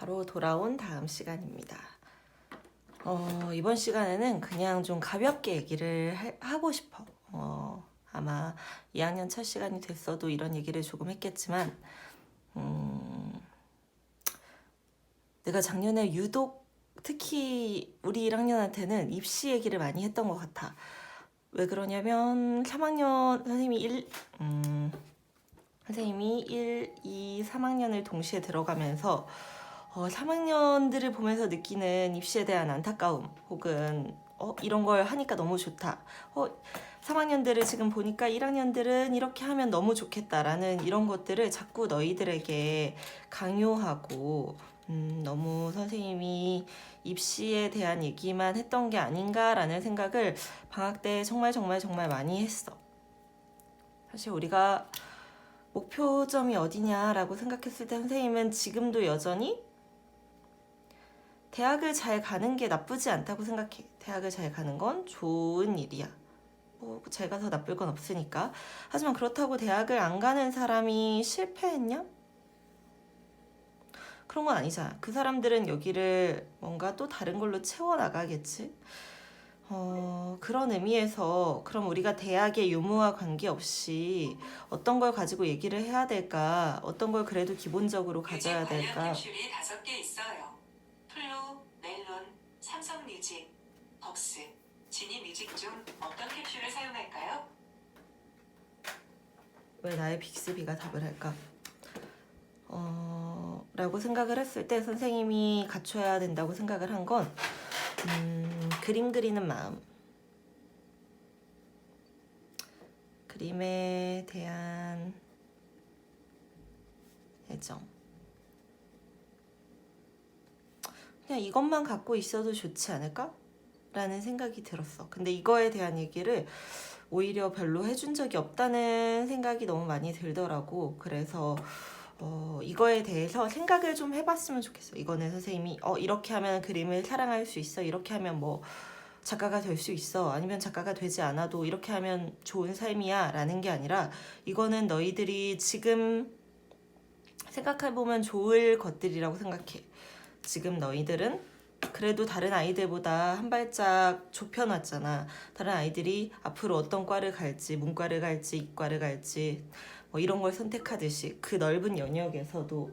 바로 돌아온 다음 시간입니다. 어, 이번 시간에는 그냥 좀 가볍게 얘기를 하- 하고 싶어. 어, 아마 2학년 첫 시간이 됐어도 이런 얘기를 조금 했겠지만, 음, 내가 작년에 유독 특히 우리 1학년한테는 입시 얘기를 많이 했던 것 같아. 왜 그러냐면 3학년 선생님이 1, 음, 선생님이 1, 2, 3학년을 동시에 들어가면서 어, 3학년들을 보면서 느끼는 입시에 대한 안타까움 혹은 어, 이런 걸 하니까 너무 좋다. 어, 3학년들을 지금 보니까 1학년들은 이렇게 하면 너무 좋겠다라는 이런 것들을 자꾸 너희들에게 강요하고 음, 너무 선생님이 입시에 대한 얘기만 했던 게 아닌가라는 생각을 방학 때 정말 정말 정말 많이 했어. 사실 우리가 목표점이 어디냐라고 생각했을 때 선생님은 지금도 여전히 대학을 잘 가는 게 나쁘지 않다고 생각해. 대학을 잘 가는 건 좋은 일이야. 뭐 잘 가서 나쁠 건 없으니까. 하지만 그렇다고 대학을 안 가는 사람이 실패했냐? 그런 건 아니잖아. 그 사람들은 여기를 뭔가 또 다른 걸로 채워 나가겠지. 어, 그런 의미에서 그럼 우리가 대학의 유무와 관계없이 어떤 걸 가지고 얘기를 해야 될까? 어떤 걸 그래도 기본적으로 가져야 될까? 다섯 개 있어요. 삼성 뮤직, 벅스, 지니 뮤직 중 어떤 캡슐을 사용할까요? 왜 나의 빅스비가 답을 할까? 어, 라고 생각을 했을 때 선생님이 갖춰야 된다고 생각을 한 건, 음, 그림 그리는 마음. 그림에 대한 애정. 그냥 이것만 갖고 있어도 좋지 않을까? 라는 생각이 들었어. 근데 이거에 대한 얘기를 오히려 별로 해준 적이 없다는 생각이 너무 많이 들더라고. 그래서 어, 이거에 대해서 생각을 좀 해봤으면 좋겠어. 이거는 선생님이 어, 이렇게 하면 그림을 사랑할 수 있어. 이렇게 하면 뭐 작가가 될 수 있어. 아니면 작가가 되지 않아도 이렇게 하면 좋은 삶이야. 라는 게 아니라 이거는 너희들이 지금 생각해보면 좋을 것들이라고 생각해. 지금 너희들은 그래도 다른 아이들보다 한 발짝 좁혀놨잖아. 다른 아이들이 앞으로 어떤 과를 갈지, 문과를 갈지, 이과를 갈지, 뭐 이런 걸 선택하듯이 그 넓은 영역에서도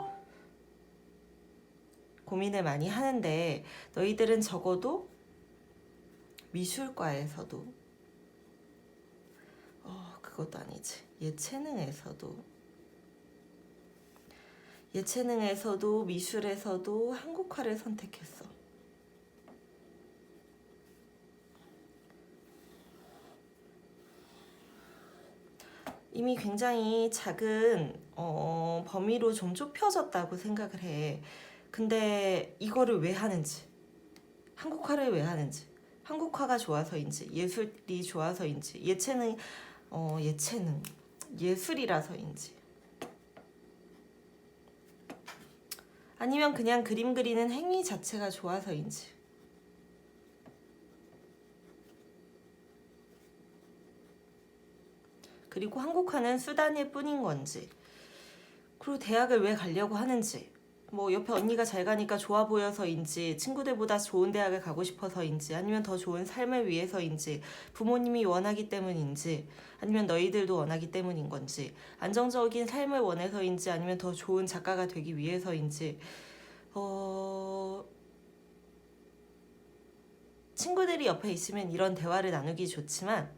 고민을 많이 하는데 너희들은 적어도 미술과에서도 어, 그것도 아니지. 예체능에서도 예체능에서도 미술에서도 한국화를 선택했어. 이미 굉장히 작은 어, 범위로 좀 좁혀졌다고 생각을 해. 근데 이거를 왜 하는지, 한국화를 왜 하는지, 한국화가 좋아서인지, 예술이 좋아서인지, 예체능, 어, 예체능, 예술이라서인지, 아니면 그냥 그림 그리는 행위 자체가 좋아서인지. 그리고 한국화는 수단일 뿐인 건지. 그리고 대학을 왜 가려고 하는지. 뭐 옆에 언니가 잘 가니까 좋아 보여서인지, 친구들보다 좋은 대학을 가고 싶어서인지, 아니면 더 좋은 삶을 위해서인지, 부모님이 원하기 때문인지, 아니면 너희들도 원하기 때문인 건지, 안정적인 삶을 원해서인지, 아니면 더 좋은 작가가 되기 위해서인지, 어, 친구들이 옆에 있으면 이런 대화를 나누기 좋지만,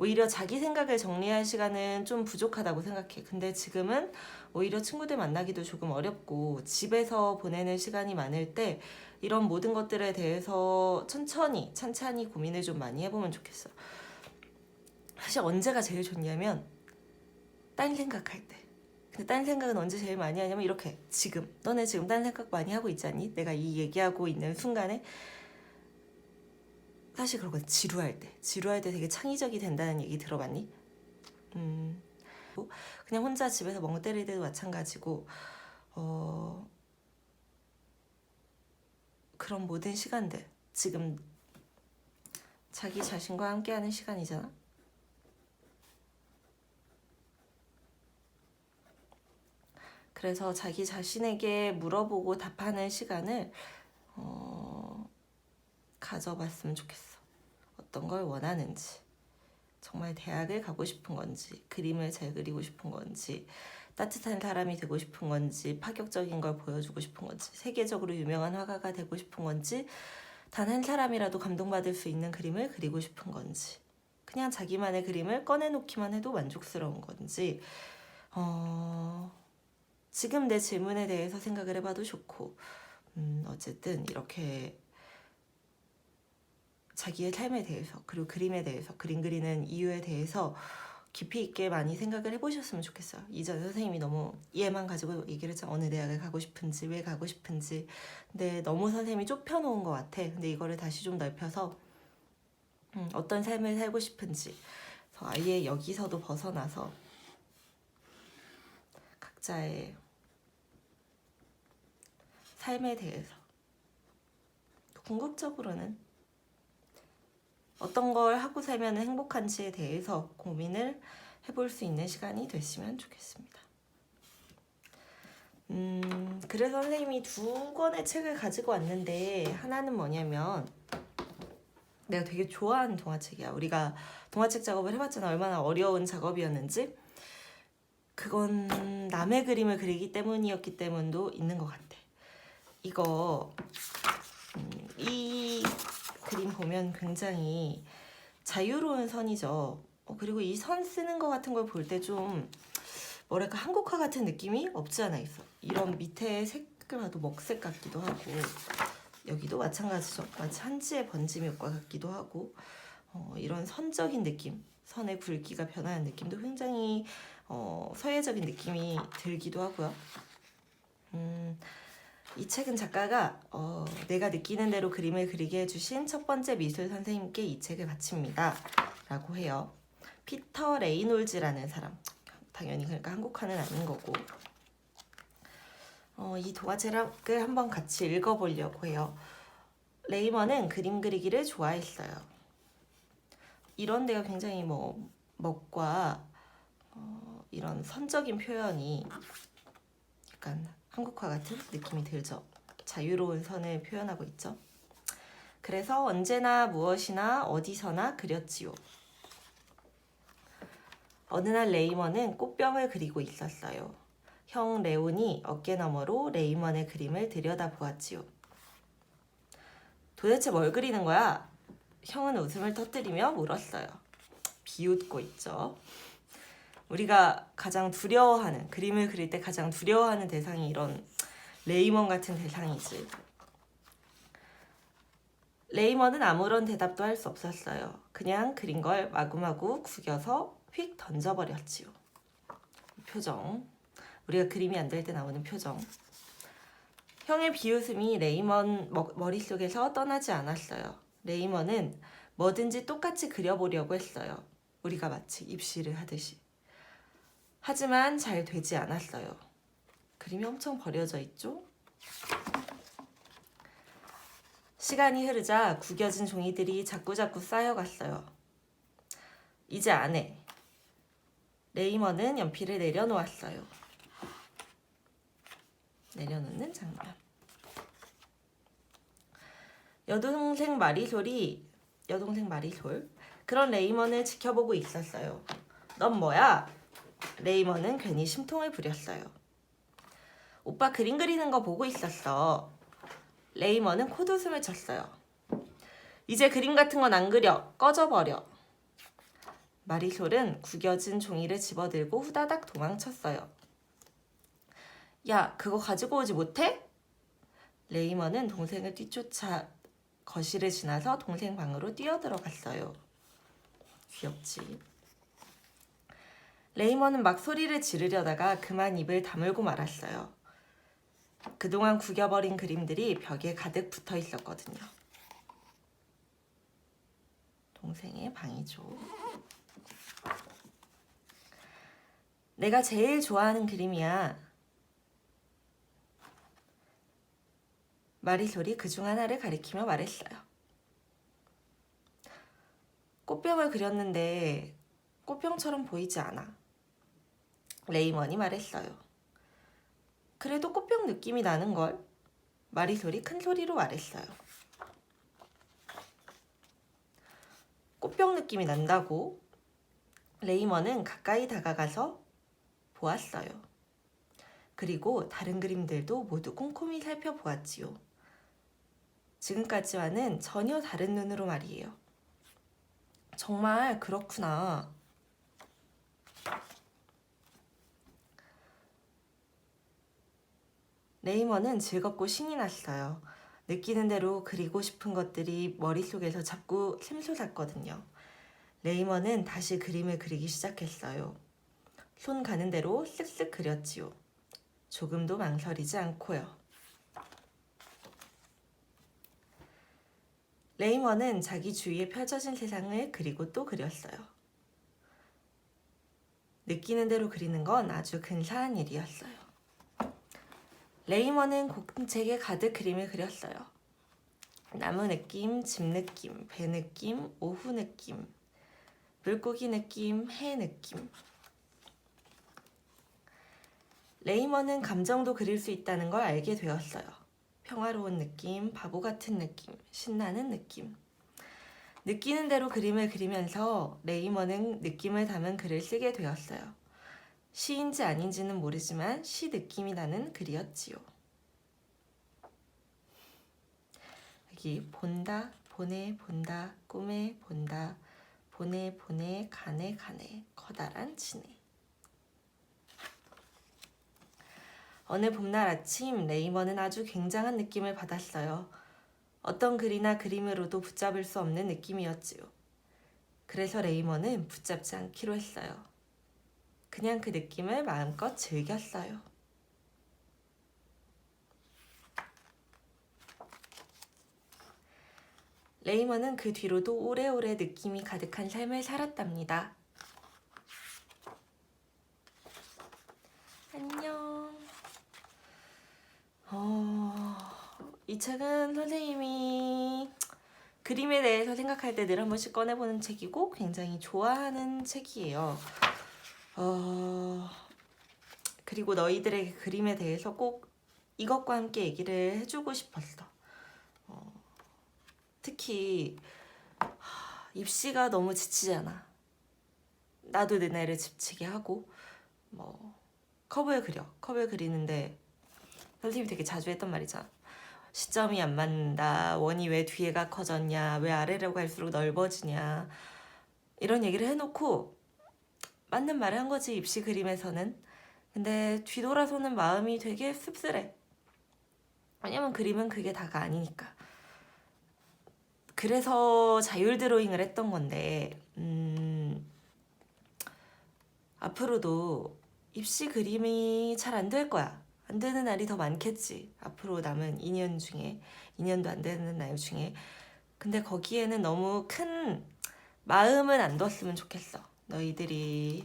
오히려 자기 생각을 정리할 시간은 좀 부족하다고 생각해. 근데 지금은 오히려 친구들 만나기도 조금 어렵고 집에서 보내는 시간이 많을 때 이런 모든 것들에 대해서 천천히 찬찬히 고민을 좀 많이 해보면 좋겠어. 사실 언제가 제일 좋냐면 딴 생각할 때. 근데 딴 생각은 언제 제일 많이 하냐면 이렇게 지금 너네 지금 딴 생각 많이 하고 있지 않니? 내가 이 얘기하고 있는 순간에 사실 그런 건 지루할 때 지루할 때 되게 창의적이 된다는 얘기 들어봤니? 음 그냥 혼자 집에서 멍 때릴 때도 마찬가지고 어 그런 모든 시간들 지금 자기 자신과 함께하는 시간이잖아. 그래서 자기 자신에게 물어보고 답하는 시간을 어, 가져봤으면 좋겠어. 어떤 걸 원하는지, 정말 대학을 가고 싶은 건지, 그림을 잘 그리고 싶은 건지, 따뜻한 사람이 되고 싶은 건지, 파격적인 걸 보여주고 싶은 건지, 세계적으로 유명한 화가가 되고 싶은 건지, 단 한 사람이라도 감동받을 수 있는 그림을 그리고 싶은 건지, 그냥 자기만의 그림을 꺼내놓기만 해도 만족스러운 건지, 어, 지금 내 질문에 대해서 생각을 해봐도 좋고, 음, 어쨌든 이렇게 자기의 삶에 대해서, 그리고 그림에 대해서, 그림 그리는 이유에 대해서 깊이 있게 많이 생각을 해보셨으면 좋겠어요. 이전 선생님이 너무 얘만 가지고 얘기를 했잖아. 어느 대학을 가고 싶은지, 왜 가고 싶은지. 근데 너무 선생님이 좁혀놓은 것 같아. 근데 이거를 다시 좀 넓혀서 음, 어떤 삶을 살고 싶은지. 아예 여기서도 벗어나서 각자의 삶에 대해서 궁극적으로는 어떤 걸 하고 살면 행복한지에 대해서 고민을 해볼 수 있는 시간이 됐으면 좋겠습니다. 음, 그래서 선생님이 두 권의 책을 가지고 왔는데 하나는 뭐냐면 내가 되게 좋아하는 동화책이야. 우리가 동화책 작업을 해봤잖아. 얼마나 어려운 작업이었는지. 그건 남의 그림을 그리기 때문이었기 때문도 있는 것 같아. 이거 음, 이 그림 보면 굉장히 자유로운 선이죠. 어, 그리고 이 선 쓰는 거 같은 걸 볼 때 좀 뭐랄까 한국화 같은 느낌이 없지 않아 있어. 이런 밑에 색깔도 먹색 같기도 하고 여기도 마찬가지죠. 마치 한지의 번짐 효과 같기도 하고 어, 이런 선적인 느낌, 선의 굵기가 변하는 느낌도 굉장히 어, 서예적인 느낌이 들기도 하고요. 음, 이 책은 작가가 어, 내가 느끼는 대로 그림을 그리게 해주신 첫 번째 미술 선생님께 이 책을 바칩니다. 라고 해요. 피터 레이놀즈라는 사람. 당연히 그러니까 한국화는 아닌 거고. 어, 이 동화책을 한번 같이 읽어보려고 해요. 레이먼은 그림 그리기를 좋아했어요. 이런 데가 굉장히 뭐 먹과 어, 이런 선적인 표현이 약간 한국화 같은 느낌이 들죠. 자유로운 선을 표현하고 있죠. 그래서 언제나 무엇이나 어디서나 그렸지요. 어느 날 레이먼은 꽃병을 그리고 있었어요. 형 레온이 어깨너머로 레이먼의 그림을 들여다보았지요. 도대체 뭘 그리는 거야? 형은 웃음을 터뜨리며 물었어요. 비웃고 있죠. 우리가 가장 두려워하는 그림을 그릴 때 가장 두려워하는 대상이 이런 레이먼 같은 대상이지. 레이먼은 아무런 대답도 할 수 없었어요. 그냥 그린 걸 마구마구 구겨서 휙 던져버렸지요. 표정. 우리가 그림이 안 될 때 나오는 표정. 형의 비웃음이 레이먼 머- 머릿속에서 떠나지 않았어요. 레이먼은 뭐든지 똑같이 그려보려고 했어요. 우리가 마치 입시를 하듯이. 하지만 잘 되지 않았어요. 그림이 엄청 버려져 있죠? 시간이 흐르자 구겨진 종이들이 자꾸자꾸 쌓여갔어요. 이제 안 해. 레이먼은 연필을 내려놓았어요. 내려놓는 장면. 여동생 마리솔이 여동생 마리솔 그런 레이먼을 지켜보고 있었어요. 넌 뭐야? 레이먼은 괜히 심통을 부렸어요. 오빠 그림 그리는 거 보고 있었어. 레이먼은 콧웃음을 쳤어요. 이제 그림 같은 건 안 그려. 꺼져버려. 마리솔은 구겨진 종이를 집어들고 후다닥 도망쳤어요. 야, 그거 가지고 오지 못해? 레이먼은 동생을 뒤쫓아 거실을 지나서 동생 방으로 뛰어들어갔어요. 귀엽지. 레이먼은 막 소리를 지르려다가 그만 입을 다물고 말았어요. 그동안 구겨버린 그림들이 벽에 가득 붙어 있었거든요. 동생의 방이죠. 내가 제일 좋아하는 그림이야. 마리솔이 그 중 하나를 가리키며 말했어요. 꽃병을 그렸는데 꽃병처럼 보이지 않아. 레이먼이 말했어요. 그래도 꽃병 느낌이 나는 걸 마리솔이 큰 소리로 말했어요. 꽃병 느낌이 난다고 레이먼은 가까이 다가가서 보았어요. 그리고 다른 그림들도 모두 꼼꼼히 살펴보았지요. 지금까지와는 전혀 다른 눈으로 말이에요. 정말 그렇구나. 레이먼은 즐겁고 신이 났어요. 느끼는 대로 그리고 싶은 것들이 머릿속에서 자꾸 샘솟았거든요. 레이먼은 다시 그림을 그리기 시작했어요. 손 가는 대로 쓱쓱 그렸지요. 조금도 망설이지 않고요. 레이먼은 자기 주위에 펼쳐진 세상을 그리고 또 그렸어요. 느끼는 대로 그리는 건 아주 근사한 일이었어요. 레이먼은 공책에 가득 그림을 그렸어요. 나무 느낌, 집 느낌, 배 느낌, 오후 느낌, 물고기 느낌, 해 느낌. 레이먼은 감정도 그릴 수 있다는 걸 알게 되었어요. 평화로운 느낌, 바보 같은 느낌, 신나는 느낌. 느끼는 대로 그림을 그리면서 레이먼은 느낌을 담은 글을 쓰게 되었어요. 시인지 아닌지는 모르지만 시 느낌이 나는 글이었지요. 여기 본다, 보내, 본다, 꿈에 본다, 보내, 보내, 가네, 가네, 커다란 지네. 어느 봄날 아침 레이먼은 아주 굉장한 느낌을 받았어요. 어떤 글이나 그림으로도 붙잡을 수 없는 느낌이었지요. 그래서 레이먼은 붙잡지 않기로 했어요. 그냥 그 느낌을 마음껏 즐겼어요. 레이먼은 그 뒤로도 오래오래 느낌이 가득한 삶을 살았답니다. 안녕. 어, 이 책은 선생님이 그림에 대해서 생각할 때 늘 한 번씩 꺼내보는 책이고 굉장히 좋아하는 책이에요. 어, 그리고 너희들에게 그림에 대해서 꼭 이것과 함께 얘기를 해주고 싶었어. 어, 특히 하, 입시가 너무 지치잖아. 나도 너네를 지치게 하고 뭐 컵을 그려. 컵을 그리는데 선생님이 되게 자주 했던 말이잖아. 시점이 안 맞는다. 원이 왜 뒤에가 커졌냐. 왜 아래로 갈수록 넓어지냐. 이런 얘기를 해놓고 맞는 말을 한 거지 입시 그림에서는. 근데 뒤돌아서는 마음이 되게 씁쓸해. 왜냐면 그림은 그게 다가 아니니까. 그래서 자율 드로잉을 했던 건데, 음, 앞으로도 입시 그림이 잘 안 될 거야. 안 되는 날이 더 많겠지. 앞으로 남은 2년 중에, 2년도 안 되는 날 중에. 근데 거기에는 너무 큰 마음은 안 뒀으면 좋겠어. 너희들이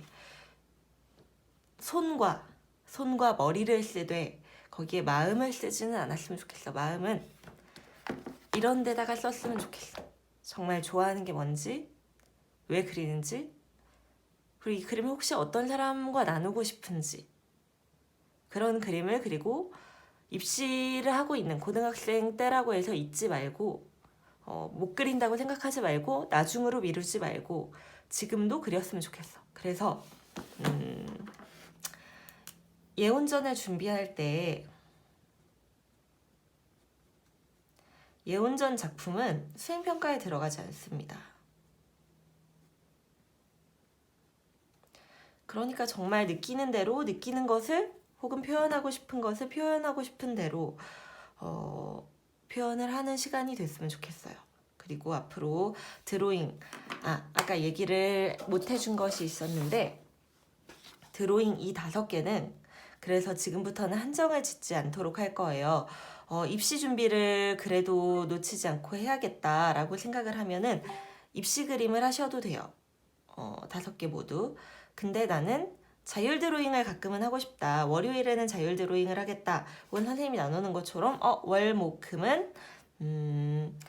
손과 손과 머리를 쓰되 거기에 마음을 쓰지는 않았으면 좋겠어. 마음은 이런 데다가 썼으면 좋겠어. 정말 좋아하는 게 뭔지, 왜 그리는지, 그리고 이 그림을 혹시 어떤 사람과 나누고 싶은지 그런 그림을 그리고 입시를 하고 있는 고등학생 때라고 해서 잊지 말고 어, 못 그린다고 생각하지 말고 나중으로 미루지 말고 지금도 그렸으면 좋겠어. 그래서 음, 예운전을 준비할 때 예운전 작품은 수행평가에 들어가지 않습니다. 그러니까 정말 느끼는 대로 느끼는 것을 혹은 표현하고 싶은 것을 표현하고 싶은 대로 어, 표현을 하는 시간이 됐으면 좋겠어요. 그리고 앞으로 드로잉 아 아까 얘기를 못 해준 것이 있었는데 드로잉 이 다섯 개는 그래서 지금부터는 한정을 짓지 않도록 할 거예요. 어, 입시 준비를 그래도 놓치지 않고 해야겠다라고 생각을 하면은 입시 그림을 하셔도 돼요. 어, 다섯 개 모두. 근데 나는 자율 드로잉을 가끔은 하고 싶다. 월요일에는 자율 드로잉을 하겠다. 혹은 선생님이 나누는 것처럼 어, 월, 목, 금은 음,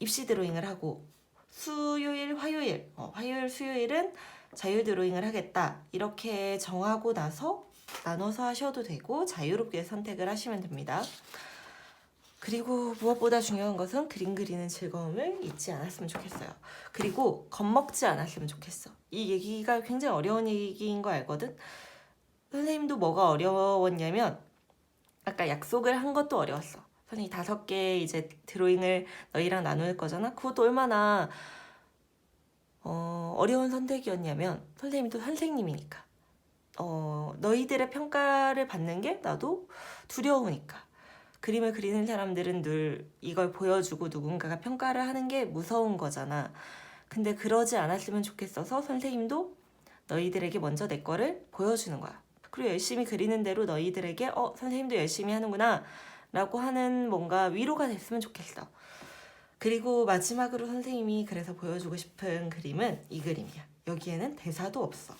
입시 드로잉을 하고 수요일, 화요일, 어, 화요일, 수요일은 자율 드로잉을 하겠다. 이렇게 정하고 나서 나눠서 하셔도 되고 자유롭게 선택을 하시면 됩니다. 그리고 무엇보다 중요한 것은 그림 그리는 즐거움을 잊지 않았으면 좋겠어요. 그리고 겁먹지 않았으면 좋겠어. 이 얘기가 굉장히 어려운 얘기인 거 알거든? 선생님도 뭐가 어려웠냐면 아까 약속을 한 것도 어려웠어. 선생님이 다섯 개 이제 드로잉을 너희랑 나눌 거잖아. 그것도 얼마나 어, 어려운 선택이었냐면 선생님도 선생님이니까 어, 너희들의 평가를 받는 게 나도 두려우니까 그림을 그리는 사람들은 늘 이걸 보여주고 누군가가 평가를 하는 게 무서운 거잖아. 근데 그러지 않았으면 좋겠어서 선생님도 너희들에게 먼저 내 거를 보여주는 거야. 그리고 열심히 그리는 대로 너희들에게 어 선생님도 열심히 하는구나 라고 하는 뭔가 위로가 됐으면 좋겠어. 그리고 마지막으로 선생님이 그래서 보여주고 싶은 그림은 이 그림이야. 여기에는 대사도 없어.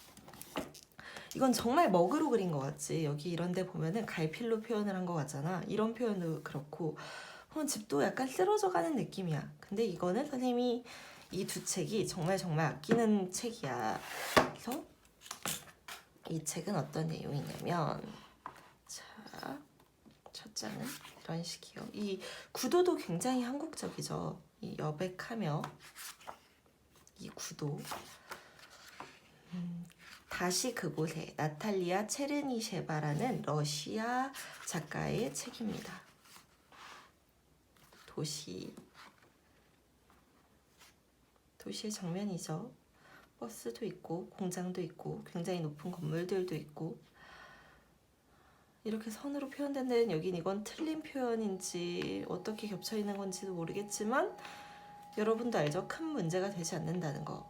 이건 정말 먹으로 그린 것 같지. 여기 이런 데 보면은 갈필로 표현을 한 것 같잖아. 이런 표현도 그렇고. 어, 집도 약간 쓰러져 가는 느낌이야. 근데 이거는 선생님이 이 두 책이 정말 정말 아끼는 책이야. 그래서 이 책은 어떤 내용이냐면 자, 첫 장은 이런 식이요. 이 구도도 굉장히 한국적이죠. 이 여백하며 이 구도. 음, 다시 그곳에 나탈리아 체르니셰바라는 러시아 작가의 책입니다. 도시 도시의 정면이죠. 버스도 있고 공장도 있고 굉장히 높은 건물들도 있고 이렇게 선으로 표현된 데는 여긴 이건 틀린 표현인지 어떻게 겹쳐 있는 건지도 모르겠지만 여러분도 알죠? 큰 문제가 되지 않는다는 거.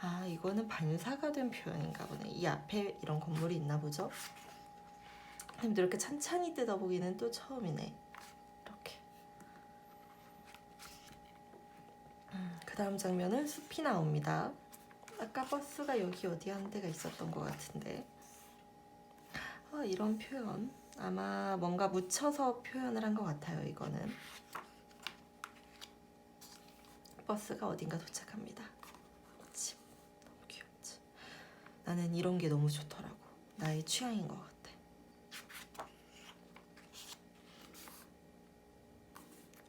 아 이거는 반사가 된 표현인가 보네. 이 앞에 이런 건물이 있나 보죠? 근데 이렇게 찬찬히 뜯어보기는 또 처음이네. 이렇게. 그 다음 장면은 숲이 나옵니다. 아까 버스가 여기 어디 한 데가 있었던 것 같은데. 아, 이런 표현. 아마 뭔가 묻혀서 표현을 한 것 같아요, 이거는. 버스가 어딘가 도착합니다. 집. 너무 귀엽지? 나는 이런 게 너무 좋더라고. 나의 취향인 것 같아.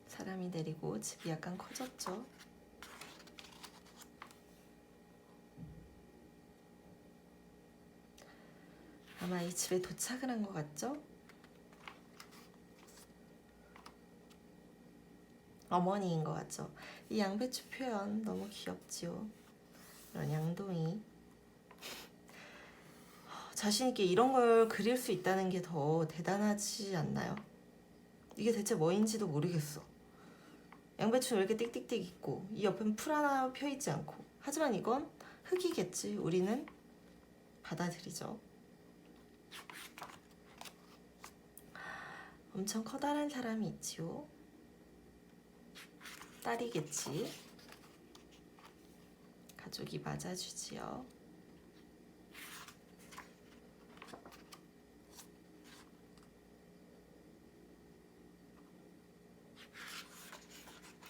사람이 내리고 집이 약간 커졌죠? 아마 이 집에 도착을 한 것 같죠? 어머니인 것 같죠? 이 양배추 표현 너무 귀엽지요? 이런 양동이 자신 있게 이런 걸 그릴 수 있다는 게 더 대단하지 않나요? 이게 대체 뭐인지도 모르겠어. 양배추는 왜 이렇게 띡띡띡 있고 이 옆엔 풀 하나 펴 있지 않고 하지만 이건 흙이겠지. 우리는 받아들이죠. 엄청 커다란 사람이 있지요. 딸이겠지. 가족이 맞아주지요.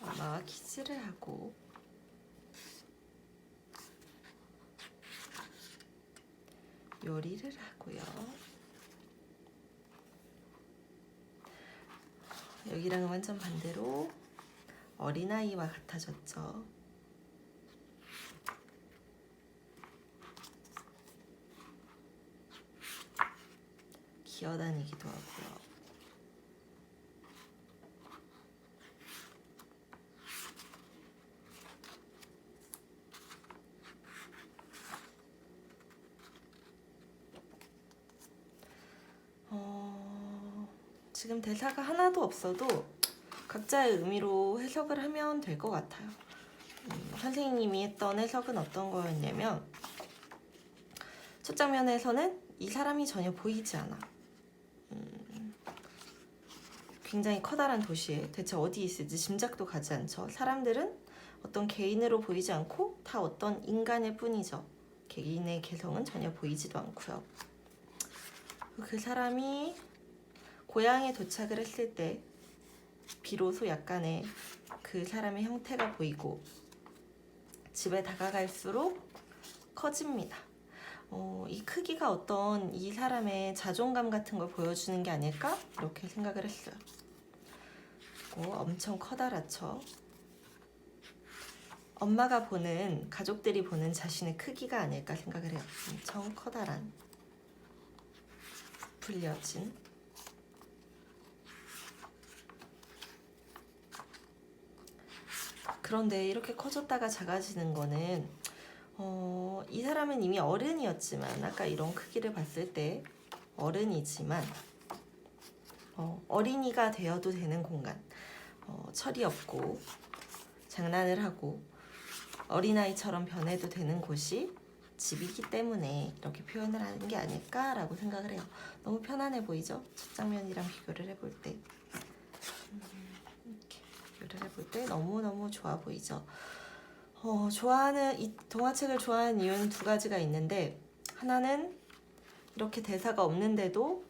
엄마와 키스를 하고 요리를 하고요. 여기랑은 완전 반대로 어린아이와 같아졌죠. 기어다니기도 하고요. 어, 지금 대사가 하나도 없어도 각자의 의미로 해석을 하면 될 것 같아요. 음, 선생님이 했던 해석은 어떤 거였냐면 첫 장면에서는 이 사람이 전혀 보이지 않아. 음, 굉장히 커다란 도시에 대체 어디 있을지 짐작도 가지 않죠. 사람들은 어떤 개인으로 보이지 않고 다 어떤 인간일 뿐이죠. 개인의 개성은 전혀 보이지도 않고요. 그 사람이 고향에 도착을 했을 때 비로소 약간의 그 사람의 형태가 보이고 집에 다가갈수록 커집니다. 어, 이 크기가 어떤 이 사람의 자존감 같은 걸 보여주는 게 아닐까? 이렇게 생각을 했어요. 그리고 엄청 커다랗죠. 엄마가 보는 가족들이 보는 자신의 크기가 아닐까 생각을 해요. 엄청 커다란 불려진 그런데 이렇게 커졌다가 작아지는 거는 어, 이 사람은 이미 어른이었지만 아까 이런 크기를 봤을 때 어른이지만 어, 어린이가 되어도 되는 공간 어, 철이 없고 장난을 하고 어린아이처럼 변해도 되는 곳이 집이기 때문에 이렇게 표현을 하는 게 아닐까라고 생각을 해요. 너무 편안해 보이죠? 첫 장면이랑 비교를 해볼 때. 비교를 해볼 때 너무너무 좋아 보이죠? 어, 좋아하는, 이 동화책을 좋아하는 이유는 두 가지가 있는데, 하나는 이렇게 대사가 없는데도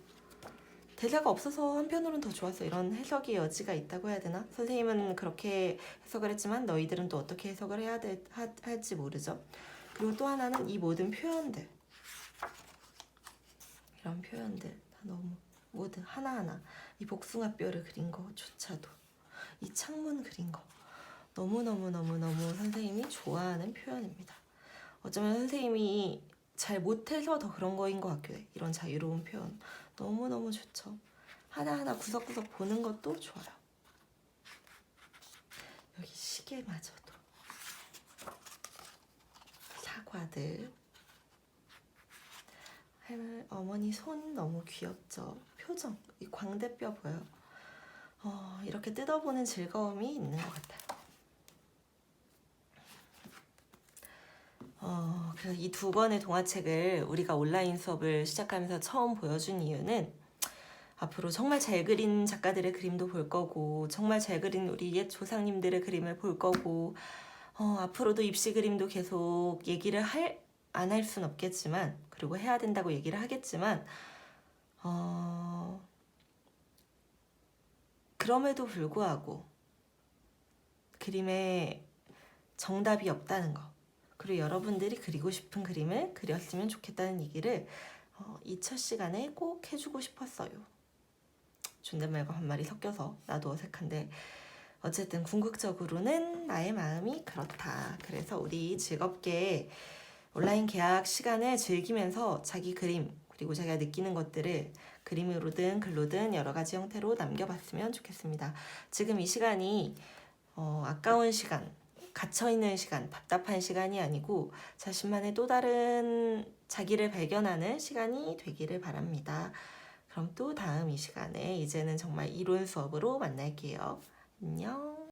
대사가 없어서 한편으로는 더 좋았어. 이런 해석의 여지가 있다고 해야 되나? 선생님은 그렇게 해석을 했지만 너희들은 또 어떻게 해석을 해야 돼, 하, 할지 모르죠. 그리고 또 하나는 이 모든 표현들. 이런 표현들. 다 너무, 모든 하나하나. 이 복숭아뼈를 그린 거조차도. 이 창문 그린 거. 너무너무너무너무 선생님이 좋아하는 표현입니다. 어쩌면 선생님이 잘 못해서 더 그런 거인 것 같기도 해. 이런 자유로운 표현. 너무너무 좋죠. 하나하나 구석구석 보는 것도 좋아요. 여기 시계마저도. 사과들. 할- 어머니 손 너무 귀엽죠. 표정. 이 광대뼈 보여. 어, 이렇게 뜯어보는 즐거움이 있는 것 같아요. 어, 그래서 이 두 권의 동화책을 우리가 온라인 수업을 시작하면서 처음 보여준 이유는 앞으로 정말 잘 그린 작가들의 그림도 볼 거고, 정말 잘 그린 우리 옛 조상님들의 그림을 볼 거고, 어, 앞으로도 입시 그림도 계속 얘기를 할, 안 할 순 없겠지만, 그리고 해야 된다고 얘기를 하겠지만, 어, 그럼에도 불구하고, 그림에 정답이 없다는 거. 그리고 여러분들이 그리고 싶은 그림을 그렸으면 좋겠다는 얘기를 어, 이첫 시간에 꼭 해주고 싶었어요. 존댓말과 반말이 섞여서 나도 어색한데 어쨌든 궁극적으로는 나의 마음이 그렇다. 그래서 우리 즐겁게 온라인 계약 시간을 즐기면서 자기 그림 그리고 자기가 느끼는 것들을 그림으로든 글로든 여러 가지 형태로 남겨봤으면 좋겠습니다. 지금 이 시간이 어, 아까운 시간 갇혀있는 시간, 답답한 시간이 아니고 자신만의 또 다른 자기를 발견하는 시간이 되기를 바랍니다. 그럼 또 다음 이 시간에 이제는 정말 이론 수업으로 만날게요. 안녕.